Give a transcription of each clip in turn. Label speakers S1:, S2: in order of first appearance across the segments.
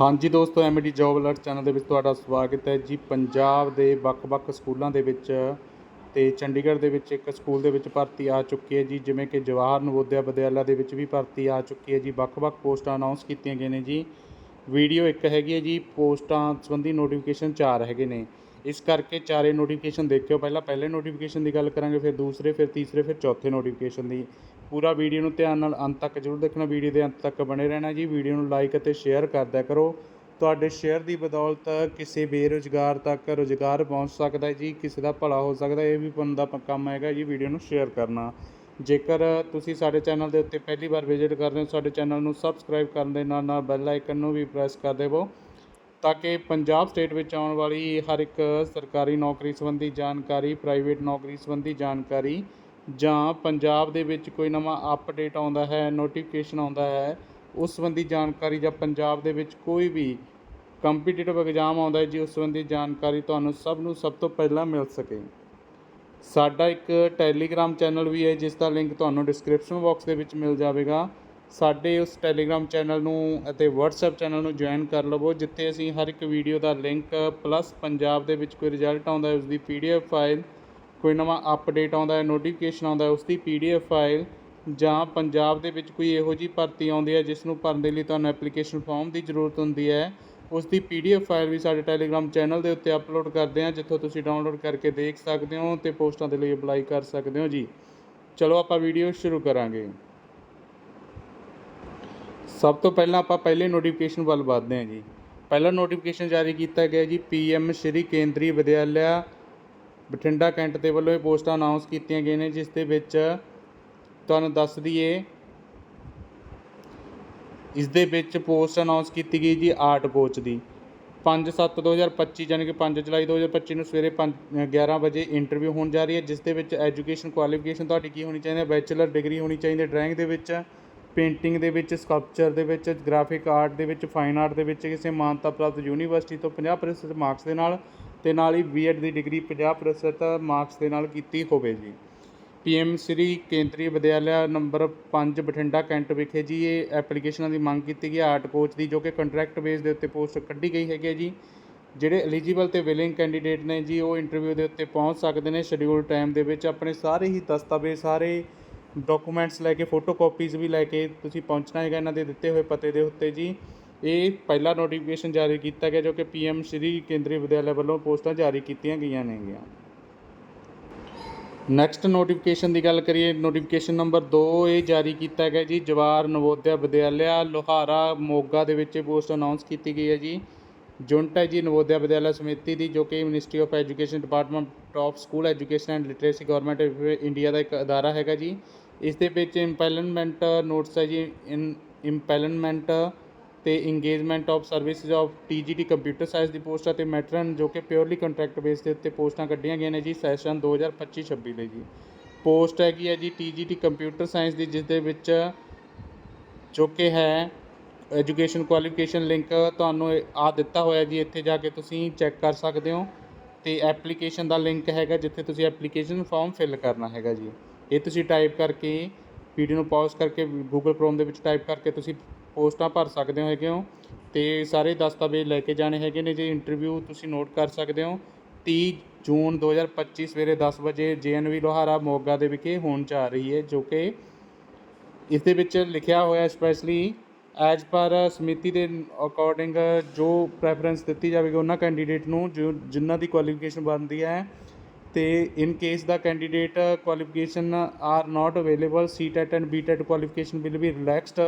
S1: ਹਾਂਜੀ ਦੋਸਤੋ MD job alert channel ਦੇ ਵਿੱਚ ਤੁਹਾਡਾ ਸਵਾਗਤ ਹੈ ਜੀ। ਪੰਜਾਬ ਦੇ ਵੱਖ-ਵੱਖ ਸਕੂਲਾਂ ਦੇ ਵਿੱਚ ਤੇ ਚੰਡੀਗੜ੍ਹ ਦੇ ਵਿੱਚ ਇੱਕ ਸਕੂਲ ਦੇ ਵਿੱਚ ਭਰਤੀ ਆ ਚੁੱਕੀ ਹੈ ਜੀ। ਜਿਵੇਂ ਕਿ ਜਵਾਹਰ ਨਵੋਦਿਆ ਵਿਦਿਆਲਾ ਦੇ ਵਿੱਚ ਵੀ ਭਰਤੀ ਆ ਚੁੱਕੀ ਹੈ ਜੀ। ਵੱਖ-ਵੱਖ ਪੋਸਟਾਂ ਅਨਾਉਂਸ ਕੀਤੀਆਂ ਗਈਆਂ ਨੇ ਜੀ। ਵੀਡੀਓ ਇੱਕ ਹੈਗੀ ਹੈ ਜੀ, ਪੋਸਟਾਂ ਸੰਬੰਧੀ ਨੋਟੀਫਿਕੇਸ਼ਨ ਚਾਰ ਹੈਗੇ ਨੇ। ਇਸ ਕਰਕੇ ਚਾਰੇ ਨੋਟੀਫਿਕੇਸ਼ਨ ਦੇਖਿਓ। ਪਹਿਲਾਂ ਪਹਿਲੇ ਨੋਟੀਫਿਕੇਸ਼ਨ ਦੀ ਗੱਲ ਕਰਾਂਗੇ, ਫਿਰ ਦੂਸਰੇ, ਫਿਰ ਤੀਸਰੇ, ਫਿਰ ਚੌਥੇ ਨੋਟੀਫਿਕੇਸ਼ਨ ਦੀ। ਪੂਰਾ ਵੀਡੀਓ ਨੂੰ ਧਿਆਨ ਨਾਲ ਅੰਤ ਤੱਕ ਜ਼ਰੂਰ ਦੇਖਣਾ, ਵੀਡੀਓ ਦੇ ਅੰਤ ਤੱਕ ਬਣੇ ਰਹਿਣਾ ਜੀ। ਵੀਡੀਓ ਨੂੰ ਲਾਈਕ ਅਤੇ ਸ਼ੇਅਰ ਕਰਦਿਆ ਕਰੋ। ਤੁਹਾਡੇ ਸ਼ੇਅਰ ਦੀ ਬਦੌਲਤ ਕਿਸੇ ਬੇਰੁਜ਼ਗਾਰ ਤੱਕ ਰੁਜ਼ਗਾਰ ਪਹੁੰਚ ਸਕਦਾ ਹੈ ਜੀ, ਕਿਸੇ ਦਾ ਭਲਾ ਹੋ ਸਕਦਾ ਇਹ ਵੀ ਬੰਦਾ ਕੰਮ ਹੈਗਾ ਜੀ ਵੀਡੀਓ ਨੂੰ ਸ਼ੇਅਰ ਕਰਨਾ। ਜੇਕਰ ਤੁਸੀਂ ਸਾਡੇ ਚੈਨਲ ਦੇ ਉੱਤੇ ਪਹਿਲੀ ਵਾਰ ਵਿਜ਼ਿਟ ਕਰ ਰਹੇ ਹੋ, ਸਾਡੇ ਚੈਨਲ ਨੂੰ ਸਬਸਕ੍ਰਾਈਬ ਕਰਨ ਦੇ ਨਾਲ ਨਾਲ ਬੈਲ ਆਈਕਨ ਨੂੰ ਵੀ ਪ੍ਰੈਸ ਕਰ ਦੇਵੋ, ਤਾਂ ਕਿ ਪੰਜਾਬ ਸਟੇਟ ਵਿੱਚ ਆਉਣ ਵਾਲੀ ਹਰ ਇੱਕ ਸਰਕਾਰੀ ਨੌਕਰੀ ਸੰਬੰਧੀ ਜਾਣਕਾਰੀ ਪ੍ਰਾਈਵੇਟ ਨੌਕਰੀ ਸੰਬੰਧੀ ਜਾਣਕਾਰੀ ਜਾਂ ਪੰਜਾਬ ਦੇ ਵਿੱਚ ਕੋਈ ਨਵਾਂ ਅਪਡੇਟ ਆਉਂਦਾ ਹੈ ਨੋਟੀਫਿਕੇਸ਼ਨ ਆਉਂਦਾ ਹੈ, ਉਸ ਸੰਬੰਧੀ ਜਾਣਕਾਰੀ ਜਾਂ ਪੰਜਾਬ ਦੇ ਵਿੱਚ ਕੋਈ ਵੀ ਕੰਪੀਟੀਟਿਵ ਐਗਜ਼ਾਮ ਆਉਂਦਾ ਹੈ, ਜੀ ਉਸ ਸੰਬੰਧੀ ਜਾਣਕਾਰੀ ਤੁਹਾਨੂੰ ਸਭ ਨੂੰ ਸਭ ਤੋਂ ਪਹਿਲਾਂ ਮਿਲ ਸਕੇ। ਸਾਡਾ ਇੱਕ ਟੈਲੀਗ੍ਰਾਮ ਚੈਨਲ ਵੀ ਹੈ, ਜਿਸ ਦਾ ਲਿੰਕ ਤੁਹਾਨੂੰ ਡਿਸਕ੍ਰਿਪਸ਼ਨ ਬਾਕਸ ਦੇ ਵਿੱਚ ਮਿਲ ਜਾਵੇਗਾ। ਸਾਡੇ ਉਸ ਟੈਲੀਗ੍ਰਾਮ ਚੈਨਲ ਨੂੰ ਅਤੇ WhatsApp ਚੈਨਲ ਨੂੰ ਜੁਆਇਨ ਕਰ ਲਵੋ, ਜਿੱਥੇ ਅਸੀਂ ਹਰ ਇੱਕ ਵੀਡੀਓ ਦਾ ਲਿੰਕ ਪਲੱਸ ਪੰਜਾਬ ਦੇ ਵਿੱਚ ਕੋਈ ਰਿਜ਼ਲਟ ਆਉਂਦਾ ਹੈ ਉਸ ਦੀ PDF ਫਾਈਲ ਕੋਈ ਨਵਾਂ ਅਪਡੇਟ ਆਉਂਦਾ ਹੈ ਨੋਟੀਫਿਕੇਸ਼ਨ ਆਉਂਦਾ ਹੈ ਉਸ ਦੀ PDF ਫਾਈਲ ਜਾਂ ਪੰਜਾਬ ਦੇ ਵਿੱਚ ਕੋਈ ਇਹੋ ਜਿਹੀ ਭਰਤੀ ਆਉਂਦੀ ਹੈ ਜਿਸ ਨੂੰ ਭਰਨ ਦੇ ਲਈ ਤੁਹਾਨੂੰ ਐਪਲੀਕੇਸ਼ਨ ਫਾਰਮ ਦੀ ਜ਼ਰੂਰਤ ਹੁੰਦੀ ਹੈ। ਉਸ ਦੀ PDF ਫਾਈਲ ਵੀ ਸਾਡੇ ਟੈਲੀਗ੍ਰਾਮ ਚੈਨਲ ਦੇ ਉੱਤੇ ਅਪਲੋਡ ਕਰਦੇ ਹਾਂ, ਜਿੱਥੋਂ ਤੁਸੀਂ ਡਾਊਨਲੋਡ ਕਰਕੇ ਦੇਖ ਸਕਦੇ ਹੋ ਤੇ ਪੋਸਟਾਂ ਦੇ ਲਈ ਅਪਲਾਈ ਕਰ ਸਕਦੇ ਹੋ ਜੀ। ਚਲੋ ਆਪਾਂ ਵੀਡੀਓ ਸ਼ੁਰੂ ਕਰਾਂਗੇ। ਸਭ ਤੋਂ ਪਹਿਲਾਂ ਆਪਾਂ ਪਹਿਲੇ ਨੋਟੀਫਿਕੇਸ਼ਨ ਵੱਲ ਵਧਦੇ ਹਾਂ ਜੀ। ਪਹਿਲਾ ਨੋਟੀਫਿਕੇਸ਼ਨ ਜਾਰੀ ਕੀਤਾ ਗਿਆ ਜੀ ਪੀਐਮ ਸ਼੍ਰੀ ਕੇਂਦਰੀ ਵਿਦਿਆਲਿਆ ਬਠਿੰਡਾ ਕੈਂਟ ਦੇ ਵੱਲੋਂ ਇਹ ਪੋਸਟਾਂ ਅਨਾਉਂਸ ਕੀਤੀਆਂ ਗਈਆਂ ਨੇ, ਜਿਸ ਦੇ ਵਿੱਚ ਤੁਹਾਨੂੰ ਦੱਸ ਦਈਏ, ਇਸ ਦੇ ਵਿੱਚ ਪੋਸਟ ਅਨਾਉਂਸ ਕੀਤੀ ਗਈ ਜੀ ਆਰਟ ਕੋਚ ਦੀ। 5/7/2025 ਯਾਨੀ ਕਿ 5 ਜੁਲਾਈ 2025 ਨੂੰ ਸਵੇਰੇ 5 11 ਵਜੇ ਇੰਟਰਵਿਊ ਹੋਣ ਜਾ ਰਹੀ ਹੈ, ਜਿਸ ਦੇ ਵਿੱਚ ਐਜੂਕੇਸ਼ਨ ਕੁਆਲੀਫਿਕੇਸ਼ਨ ਤੁਹਾਡੀ ਕੀ ਹੋਣੀ ਚਾਹੀਦੀ ਹੈ? ਬੈਚਲਰ ਡਿਗਰੀ ਹੋਣੀ ਚਾਹੀਦੀ ਹੈ ਡਰਾਇੰਗ ਦੇ ਵਿੱਚ ਪੇਂਟਿੰਗ ਦੇ ਵਿੱਚ ਸਕਲਪਚਰ ਦੇ ਵਿੱਚ ਗ੍ਰਾਫਿਕ ਆਰਟ ਦੇ ਵਿੱਚ ਫਾਈਨ ਆਰਟ ਦੇ ਵਿੱਚ, ਕਿਸੇ ਮਾਨਤਾ ਪ੍ਰਾਪਤ ਯੂਨੀਵਰਸਿਟੀ ਤੋਂ 50% ਮਾਰਕਸ ਦੇ ਨਾਲ ਤੇ ਨਾਲ ਹੀ ਬੀਐਡ ਦੀ ਡਿਗਰੀ 50% ਮਾਰਕਸ ਦੇ ਨਾਲ ਕੀਤੀ ਹੋਵੇ ਜੀ। ਪੀਐਮ ਸ੍ਰੀ ਕੇਂਦਰੀ ਵਿਦਿਆਲਿਆ ਨੰਬਰ 5 ਬਠਿੰਡਾ ਕੈਂਟ ਵਿਖੇ ਜੀ, ਇਹ ਐਪਲੀਕੇਸ਼ਨਾਂ ਦੀ ਮੰਗ ਕੀਤੀ ਗਈ ਹੈ ਆਰਟ ਕੋਚ ਦੀ, ਜੋ ਕਿ ਕੰਟਰੈਕਟ ਬੇਸ ਦੇ ਉੱਤੇ ਪੋਸਟ ਕੱਢੀ ਗਈ ਹੈਗੀ ਹੈ ਜੀ। ਜਿਹੜੇ ਐਲੀਜੀਬਲ ਤੇ ਵਿਲਿੰਗ ਕੈਂਡੀਡੇਟ ਨੇ ਜੀ, ਉਹ ਇੰਟਰਵਿਊ ਦੇ ਉੱਤੇ ਪਹੁੰਚ ਸਕਦੇ ਨੇ। ਸ਼ਡਿਊਲ ਟਾਈਮ ਦੇ ਵਿੱਚ ਆਪਣੇ ਸਾਰੇ ਹੀ ਦਸਤਾਵੇਜ਼, ਸਾਰੇ ਡਾਕੂਮੈਂਟਸ ਲੈ ਕੇ ਫੋਟੋ ਕਾਪੀਜ਼ ਵੀ ਲੈ ਕੇ ਤੁਸੀਂ ਪਹੁੰਚਣਾ ਹੈਗਾ ਇਹਨਾਂ ਦੇ ਦਿੱਤੇ ਹੋਏ ਪਤੇ ਦੇ ਉੱਤੇ ਜੀ। ਇਹ ਪਹਿਲਾ ਨੋਟੀਫਿਕੇਸ਼ਨ ਜਾਰੀ ਕੀਤਾ ਗਿਆ ਜੋ ਕਿ ਪੀਐਮ ਸ਼੍ਰੀ ਕੇਂਦਰੀ ਵਿਦਿਆਲਿਆ ਵੱਲੋਂ ਪੋਸਟਾਂ ਜਾਰੀ ਕੀਤੀਆਂ ਗਈਆਂ ਨੇਗੀਆਂ। ਨੈਕਸਟ ਨੋਟੀਫਿਕੇਸ਼ਨ ਦੀ ਗੱਲ ਕਰੀਏ ਨੋਟੀਫਿਕੇਸ਼ਨ ਨੰਬਰ 2 ਇਹ ਜਾਰੀ ਕੀਤਾ ਗਿਆ ਜੀ। ਜਵਾਹਰ ਨਵੋਦਿਆ ਵਿਦਿਆਲਿਆ, ਲੋਹਾਰਾ, ਮੋਗਾ ਦੇ ਵਿੱਚ ਇਹ ਪੋਸਟ ਅਨਾਉਂਸ ਕੀਤੀ ਗਈ ਹੈ ਜੀ। ਜੁਨਟ ਹੈ ਜੀ ਨਵੋਦਿਆ ਵਿਦਿਆਲਿਆ ਸਮਿਤੀ ਦੀ, ਜੋ ਕਿ ministry of education department of school education and literacy government India ਦਾ ਇੱਕ ਅਦਾਰਾ ਹੈਗਾ ਜੀ। ਇਸ ਦੇ ਵਿੱਚ ਇੰਪੈਲਨਮੈਂਟ ਨੋਟਸ ਹੈ ਜੀ, ਇਨ ਇੰਪੈਲਨਮੈਂਟ ਤੇ engagement of services of TGT computer science the post ਅਤੇ ਮੈਟਰਨ ਜੋ ਕਿ ਪਿਓਰਲੀ ਕੰਟਰੈਕਟ ਬੇਸ ਦੇ ਉੱਤੇ ਪੋਸਟਾਂ ਕੱਢੀਆਂ ਗਈਆਂ ਨੇ ਜੀ ਸੈਸ਼ਨ 2025-26 ਲਈ ਜੀ। ਪੋਸਟ ਹੈਗੀ ਹੈ ਜੀ ਟੀਜੀਟੀ ਕੰਪਿਊਟਰ ਸਾਇੰਸ ਦੀ ਜਿਸ ਦੇ ਵਿੱਚ ਜੋ ਕਿ ਹੈ ਐਜੂਕੇਸ਼ਨ ਕੁਆਲੀਫਿਕੇਸ਼ਨ ਲਿੰਕ ਤੁਹਾਨੂੰ ਆ ਦਿੱਤਾ ਹੋਇਆ ਜੀ, ਇੱਥੇ ਜਾ ਕੇ ਤੁਸੀਂ ਚੈੱਕ ਕਰ ਸਕਦੇ ਹੋ ਤੇ ਐਪਲੀਕੇਸ਼ਨ ਦਾ ਲਿੰਕ ਹੈਗਾ ਜਿੱਥੇ ਤੁਸੀਂ ਐਪਲੀਕੇਸ਼ਨ ਫਾਰਮ ਫਿਲ ਕਰਨਾ ਹੈਗਾ ਜੀ। ਇਹ ਤੁਸੀਂ ਟਾਈਪ ਕਰਕੇ ਵੀਡੀਓ ਨੂੰ ਪੌਜ਼ ਕਰਕੇ ਗੂਗਲ ਕ੍ਰੋਮ ਦੇ ਵਿੱਚ ਟਾਈਪ ਕਰਕੇ ਤੁਸੀਂ ਪੋਸਟਾਂ ਭਰ ਸਕਦੇ ਹੋ ਹੈਗੇ ਹੋ ਤੇ ਸਾਰੇ ਦਸਤਾਵੇਜ਼ ਲੈ ਕੇ ਜਾਣੇ ਹੈਗੇ ਨੇ ਜੀ ਇੰਟਰਵਿਊ ਤੁਸੀਂ ਨੋਟ ਕਰ ਸਕਦੇ ਹੋ। 30 ਜੂਨ 2025 ਸਵੇਰੇ 10 ਵਜੇ ਜੇਐਨਵੀ ਲੋਹਾਰਾ ਮੋਗਾ ਦੇ ਵਿਖੇ ਹੋਣ ਜਾ ਰਹੀ ਹੈ, ਜੋ ਕਿ ਇਸ ਦੇ ਵਿੱਚ ਲਿਖਿਆ ਹੋਇਆ ਸਪੈਸ਼ਲੀ ਐਜ਼ ਪਰ ਸਮਿਤੀ ਦੇ ਅਕੋਰਡਿੰਗ ਜੋ ਪ੍ਰੈਫਰੈਂਸ ਦਿੱਤੀ ਜਾਵੇਗੀ ਉਹਨਾਂ ਕੈਂਡੀਡੇਟ ਨੂੰ, ਜੋ ਜਿਨ੍ਹਾਂ ਦੀ ਕੁਆਲੀਫਿਕੇਸ਼ਨ ਬਣਦੀ ਹੈ ਤੇ in case the candidate qualification are not available C TET and B TET qualification will be relaxed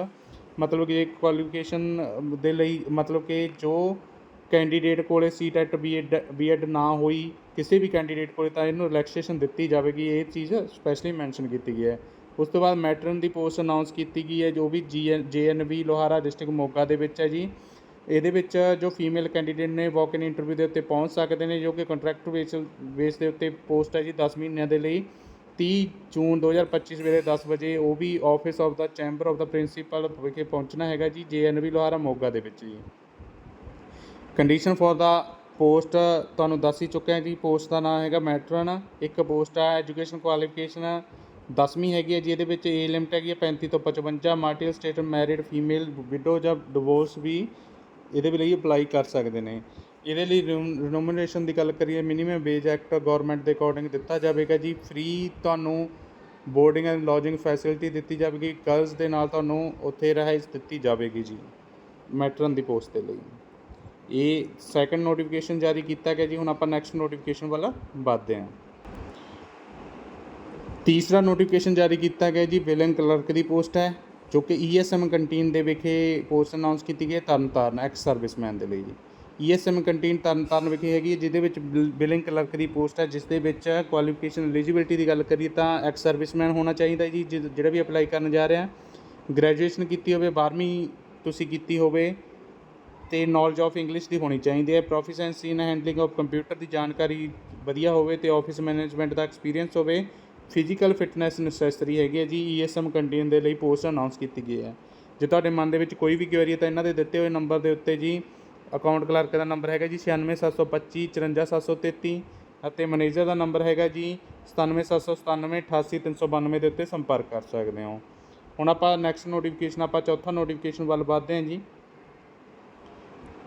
S1: ਮਤਲਬ ਕਿ ਕੁਆਲੀਫਿਕੇਸ਼ਨ ਦੇ ਲਈ ਮਤਲਬ ਕਿ ਜੋ ਕੈਂਡੀਡੇਟ ਕੋਲੇ ਸੀ ਟੈਟ ਬੀ ਐਡ ਨਾ ਹੋਈ, ਕਿਸੇ ਵੀ ਕੈਂਡੀਡੇਟ ਕੋਲੇ, ਤਾਂ ਇਹਨੂੰ ਰਿਲੈਕਸੇਸ਼ਨ ਦਿੱਤੀ ਜਾਵੇਗੀ। ਇਹ ਚੀਜ਼ ਸਪੈਸ਼ਲੀ ਮੈਂਸ਼ਨ ਕੀਤੀ ਗਈ ਹੈ। ਉਸ ਤੋਂ ਬਾਅਦ ਮੈਟਰਨ ਦੀ ਪੋਸਟ ਅਨਾਉਂਸ ਕੀਤੀ ਗਈ ਹੈ, ਜੋ ਵੀ ਜੀ J N V Lohara district Moga ਦੇ ਵਿੱਚ ਹੈ ਜੀ। ਇਹਦੇ ਵਿੱਚ ਜੋ ਫੀਮੇਲ ਕੈਂਡੀਡੇਟ ਨੇ ਵਾਕ ਇਨ ਇੰਟਰਵਿਊ ਦੇ ਉੱਤੇ ਪਹੁੰਚ ਸਕਦੇ ਨੇ, ਜੋ ਕਿ ਕੰਟਰੈਕਟ ਬੇਸ ਬੇਸ ਦੇ ਉੱਤੇ ਪੋਸਟ ਹੈ ਜੀ 10 ਮਹੀਨਿਆਂ ਦੇ ਲਈ। 30 ਜੂਨ 2025 ਸਵੇਰੇ 10 ਵਜੇ ਉਹ ਵੀ office of the chamber of the principal ਵਿਖੇ ਪਹੁੰਚਣਾ ਹੈਗਾ ਜੀ, J N V Lohara Moga ਦੇ ਵਿੱਚ ਜੀ। ਕੰਡੀਸ਼ਨ ਫॉर ਦਾ ਪੋਸਟ ਤੁਹਾਨੂੰ ਦੱਸ ਹੀ ਚੁੱਕਿਆ ਜੀ ਪੋਸਟ ਦਾ ਨਾਮ ਹੈਗਾ ਮੈਟਰਨ ਇੱਕ ਪੋਸਟ ਆ ਐਜੂਕੇਸ਼ਨ ਕੁਆਲੀਫਿਕੇਸ਼ਨ 10ਵੀਂ ਹੈਗੀ ਹੈ ਜੀ, ਇਹਦੇ ਵਿੱਚ ਏਜ ਲਿਮਟ ਹੈਗੀ ਹੈ 35 ਤੋਂ 55 marital state married female widow ਜਾਂ ਡਿਵੋਰਸ ਵੀ ਇਹਦੇ ਲਈ ਅਪਲਾਈ ਕਰ ਸਕਦੇ ਨੇ। ਇਹਦੇ ਲਈ ਰਿਨੋਮੀਨੇਸ਼ਨ ਦੀ ਗੱਲ ਕਰੀਏ ਮਿਨੀਮਮ ਵੇਜ ਐਕਟ ਗਵਰਨਮੈਂਟ ਦੇ ਅਕੋਰਡਿੰਗ ਦਿੱਤਾ ਜਾਵੇਗਾ ਜੀ। ਫ੍ਰੀ ਤੁਹਾਨੂੰ ਬੋਰਡਿੰਗ ਐਂਡ ਲੌਜਿੰਗ ਫੈਸਿਲਿਟੀ ਦਿੱਤੀ ਜਾਵੇਗੀ। ਗਰਲਸ ਦੇ ਨਾਲ ਤੁਹਾਨੂੰ ਉੱਥੇ ਰਿਹਾਇਸ਼ ਦਿੱਤੀ ਜਾਵੇਗੀ ਜੀ ਮੈਟਰਨ ਦੀ ਪੋਸਟ ਦੇ ਲਈ। ਇਹ ਸੈਕੰਡ ਨੋਟੀਫਿਕੇਸ਼ਨ ਜਾਰੀ ਕੀਤਾ ਗਿਆ ਜੀ। ਹੁਣ ਆਪਾਂ ਨੈਕਸਟ ਨੋਟੀਫਿਕੇਸ਼ਨ ਵੱਲ ਵਧਦੇ ਹਾਂ। ਤੀਸਰਾ ਨੋਟੀਫਿਕੇਸ਼ਨ ਜਾਰੀ ਕੀਤਾ ਗਿਆ ਜੀ। ਬਿਲਿੰਗ ਕਲਰਕ ਦੀ ਪੋਸਟ ਹੈ, ਜੋ ਕਿ ਈਐਸਐਮ ਕੰਟੀਨ ਦੇ ਵਿਖੇ ਪੋਸਟ ਅਨਾਉਂਸ ਕੀਤੀ ਗਈ ਹੈ। ਤਰਨਤਾਰਨ ਐਕਸ ਸਰਵਿਸਮੈਨ ਦੇ ਲਈ ਜੀ। ਈਐਸਐਮ ਕੰਟੀਨ ਤਰਨਤਾਰਨ ਵਿਖੇ ਹੈਗੀ ਹੈ, ਜਿਹਦੇ ਵਿੱਚ ਬਿਲਿੰਗ ਕਲਰਕ ਦੀ ਪੋਸਟ ਹੈ, ਜਿਸ ਦੇ ਵਿੱਚ ਕੁਆਲੀਫਿਕੇਸ਼ਨ ਐਲੀਜੀਬਿਲਟੀ ਦੀ ਗੱਲ ਕਰੀਏ ਤਾਂ ਐਕਸ ਸਰਵਿਸਮੈਨ ਹੋਣਾ ਚਾਹੀਦਾ ਜੀ, ਜਿ- ਜਿਹੜਾ ਵੀ ਅਪਲਾਈ ਕਰਨ ਜਾ ਰਿਹਾ ਗ੍ਰੈਜੂਏਸ਼ਨ ਕੀਤੀ ਹੋਵੇ 12ਵੀਂ ਤੁਸੀਂ ਕੀਤੀ ਹੋਵੇ, ਤੇ ਨੌਲੇਜ ਆਫ ਇੰਗਲਿਸ਼ ਦੀ ਹੋਣੀ ਚਾਹੀਦੀ ਹੈ। Proficiency in handling of computer ਦੀ ਜਾਣਕਾਰੀ ਵਧੀਆ ਹੋਵੇ ਤੇ ਆਫਿਸ ਮੈਨੇਜਮੈਂਟ ਦਾ ਐਕਸਪੀਰੀਅੰਸ ਹੋਵੇ ਫਿਜ਼ੀਕਲ ਫਿਟਨੈਸ ਨੈਸੈਸਰੀ ਹੈਗੀ ਹੈ ਜੀ ਈਐਸਐਮ ਕੰਟੀਨ ਦੇ ਲਈ ਪੋਸਟ ਅਨਾਉਂਸ ਕੀਤੀ ਗਈ ਹੈ। ਜੇ ਤੁਹਾਡੇ ਮਨ ਦੇ ਵਿੱਚ ਕੋਈ ਵੀ ਕੁਐਰੀ ਹੈ ਤਾਂ ਇਹਨਾਂ ਦੇ ਦਿੱਤੇ ਹੋਏ ਨੰਬਰ ਦੇ ਉੱਤੇ ਜੀ ਅਕਾਊਂਟ ਕਲਰਕ ਦਾ ਨੰਬਰ ਹੈਗਾ ਜੀ 96725 54733 ਅਤੇ ਮੈਨੇਜਰ ਦਾ ਨੰਬਰ ਹੈਗਾ ਜੀ 97797 88392 ਦੇ ਉੱਤੇ ਸੰਪਰਕ ਕਰ ਸਕਦੇ ਹੋ। ਹੁਣ ਆਪਾਂ ਨੈਕਸਟ ਨੋਟੀਫਿਕੇਸ਼ਨ ਆਪਾਂ ਚੌਥਾ ਨੋਟੀਫਿਕੇਸ਼ਨ ਵੱਲ ਵਧਦੇ ਹਾਂ ਜੀ।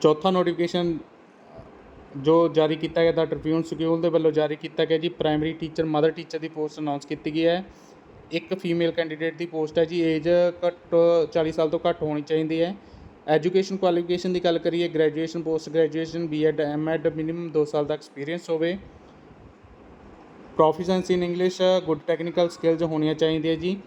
S1: ਚੌਥਾ ਨੋਟੀਫਿਕੇਸ਼ਨ ਜੋ ਜਾਰੀ ਕੀਤਾ ਗਿਆ ਦਾ ਟ੍ਰਿਬਿਊਨ ਸਕੂਲ ਦੇ ਵੱਲੋਂ ਜਾਰੀ ਕੀਤਾ ਗਿਆ ਜੀ ਪ੍ਰਾਇਮਰੀ ਟੀਚਰ ਮਦਰ ਟੀਚਰ ਦੀ ਪੋਸਟ ਅਨਾਉਂਸ ਕੀਤੀ ਗਈ ਹੈ। ਇੱਕ ਫੀਮੇਲ ਕੈਂਡੀਡੇਟ ਦੀ ਪੋਸਟ ਹੈ ਜੀ ਏਜ ਘੱਟ 40 ਸਾਲ ਤੋਂ ਘੱਟ ਹੋਣੀ ਚਾਹੀਦੀ ਹੈ। ਐਜੂਕੇਸ਼ਨ ਕੁਆਲੀਫਿਕੇਸ਼ਨ ਦੀ ਗੱਲ ਕਰੀਏ graduation post graduation B Ed M Ed minimum 2 ਸਾਲ ਦਾ ਐਕਸਪੀਰੀਅੰਸ ਹੋਵੇ। Proficiency in English good technical skills ਹੋਣੀਆਂ ਚਾਹੀਦੀਆਂ ਜੀ।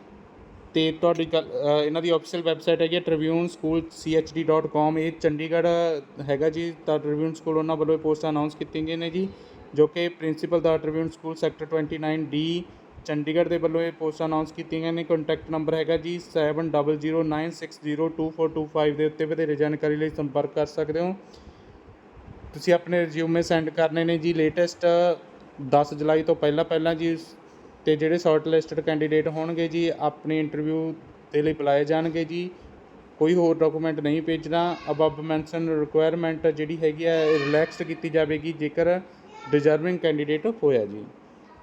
S1: ਤੇ ਤੁਹਾਡੀ ਗੱਲ ਇਹਨਾਂ ਦੀ ਆਫੀਸ਼ੀਅਲ ਵੈਬਸਾਈਟ ਹੈਗੀ ਟ੍ਰਿਬਿਊਨ ਸਕੂਲ chd.com ਇਹ ਚੰਡੀਗੜ੍ਹ ਹੈਗਾ ਜੀ, ਤਾਂ ਟ੍ਰਿਬਿਊਨ ਸਕੂਲ ਉਹਨਾਂ ਵੱਲੋਂ ਇਹ ਪੋਸਟਾਂ ਅਨਾਉਂਸ ਕੀਤੀਆਂ ਗਈਆਂ ਨੇ ਜੀ, ਜੋ ਕਿ ਪ੍ਰਿੰਸੀਪਲ ਦਾ Tribune school sector 29 D Chandigarh ਦੇ ਵੱਲੋਂ ਇਹ ਪੋਸਟਾਂ ਅਨਾਉਂਸ ਕੀਤੀਆਂ ਗਈਆਂ ਨੇ। ਕੰਟੈਕਟ ਨੰਬਰ ਹੈਗਾ ਜੀ 7009602425 ਦੇ ਉੱਤੇ ਵਧੇਰੇ ਜਾਣਕਾਰੀ ਲਈ ਸੰਪਰਕ ਕਰ ਸਕਦੇ ਹੋ। ਤੁਸੀਂ ਆਪਣੇ ਰਿਜ਼ਿਊਮੇ ਸੈਂਡ ਕਰਨੇ ਨੇ ਜੀ ਲੇਟੈਸਟ 10 ਜੁਲਾਈ ਤੋਂ ਪਹਿਲਾਂ ਪਹਿਲਾਂ ਜੀ, ਤੇ ਜਿਹੜੇ ਸ਼ਾਰਟ ਲਿਸਟਡ ਕੈਂਡੀਡੇਟ ਹੋਣਗੇ ਜੀ, ਆਪਣੇ ਇੰਟਰਵਿਊ ਦੇ ਲਈ ਬੁਲਾਏ ਜਾਣਗੇ ਜੀ। ਕੋਈ ਹੋਰ ਡਾਕੂਮੈਂਟ ਨਹੀਂ ਭੇਜਣਾ। ਅਬਵ ਮੈਂਸ਼ਨ ਰਿਕੁਆਇਰਮੈਂਟ ਜਿਹੜੀ ਹੈਗੀ ਹੈ ਰਿਲੈਕਸਡ ਕੀਤੀ ਜਾਵੇਗੀ ਜੇਕਰ ਡਿਜ਼ਰਵਿੰਗ ਕੈਂਡੀਡੇਟ ਹੋਇਆ ਜੀ।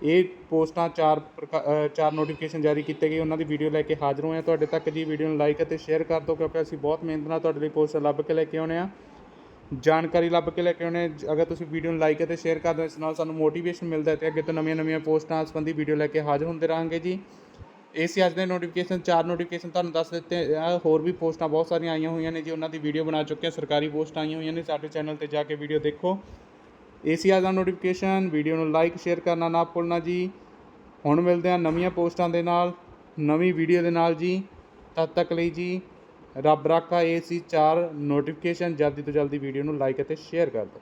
S1: ਇਹ ਪੋਸਟਾਂ ਚਾਰ ਪ੍ਰਕਾ- ਚਾਰ ਨੋਟੀਫਿਕੇਸ਼ਨ ਜਾਰੀ ਕੀਤੇ ਗਏ। ਉਹਨਾਂ ਦੀ ਵੀਡੀਓ ਲੈ ਕੇ ਹਾਜ਼ਰ ਹੋਏ ਹਾਂ। ਤੁਹਾਡੇ ਤੱਕ ਜੀ ਵੀਡੀਓ ਨੂੰ ਲਾਈਕ ਅਤੇ ਸ਼ੇਅਰ ਕਰ ਦਿਓ ਕਿਉਂਕਿ ਅਸੀਂ ਬਹੁਤ ਮਿਹਨਤ ਨਾਲ ਤੁਹਾਡੇ ਲਈ ਪੋਸਟਾਂ ਲੱਭ ਕੇ ਲੈ ਕੇ ਆਉਣੇ ਹਾਂ। ਜਾਣਕਾਰੀ ਲੱਭ ਕੇ ਲੈ ਕੇ ਆਉਣੇ ਅਗਰ ਤੁਸੀਂ ਵੀਡੀਓ ਨੂੰ ਲਾਈਕ ਅਤੇ ਸ਼ੇਅਰ ਕਰ ਹੋ ਇਸ ਨਾਲ ਸਾਨੂੰ ਮੋਟੀਵੇਸ਼ਨ ਮਿਲਦਾ ਹੈ ਤੇ ਅੱਗੇ ਤੋਂ ਨਵੀਆਂ ਨਵੀਆਂ ਪੋਸਟਾਂ ਸੰਬੰਧੀ ਵੀਡੀਓ ਲੈ ਕੇ ਹਾਜ਼ਰ ਹੁੰਦੇ ਰਹਾਂਗੇ ਜੀ। ਇਹ ਅੱਜ ਦੇ ਨੋਟੀਫਿਕੇਸ਼ਨ ਚਾਰ ਨੋਟੀਫਿਕੇਸ਼ਨ ਤੁਹਾਨੂੰ ਦੱਸ ਦਿੱਤੇ ਆ। ਹੋਰ ਵੀ ਪੋਸਟਾਂ ਬਹੁਤ ਸਾਰੀਆਂ ਆਈਆਂ ਹੋਈਆਂ ਨੇ ਜੀ। ਉਹਨਾਂ ਦੀ ਵੀਡੀਓ ਬਣਾ ਚੁੱਕੇ ਹਾਂ। ਸਰਕਾਰੀ ਪੋਸਟਾਂ ਆਈਆਂ ਹੋਈਆਂ ਨੇ। ਸਾਡੇ ਚੈਨਲ ਤੇ ਜਾ ਕੇ ਵੀਡੀਓ ਦੇਖੋ। ਇਹ ਸੀ ਅੱਜ ਦਾ ਨੋਟੀਫਿਕੇਸ਼ਨ ਵੀਡੀਓ ਨੂੰ ਲਾਈਕ ਸ਼ੇਅਰ ਕਰਨਾ ਨਾ ਭੁੱਲਣਾ ਜੀ। ਹੁਣ ਮਿਲਦੇ ਹਾਂ ਨਵੀਆਂ ਪੋਸਟਾਂ ਦੇ ਨਾਲ, ਨਵੀਂ ਵੀਡੀਓ ਦੇ ਨਾਲ ਜੀ। ਤਦ ਤੱਕ ਲਈ ਜੀ, ਰੱਬ ਰਾਖਾ, ਇਹ ਸੀ ਚਾਰ ਨੋਟੀਫਿਕੇਸ਼ਨ ਜਲਦੀ ਤੋਂ ਜਲਦੀ ਵੀਡੀਓ ਨੂੰ ਲਾਈਕ ਅਤੇ ਸ਼ੇਅਰ ਕਰ ਦਿਓ।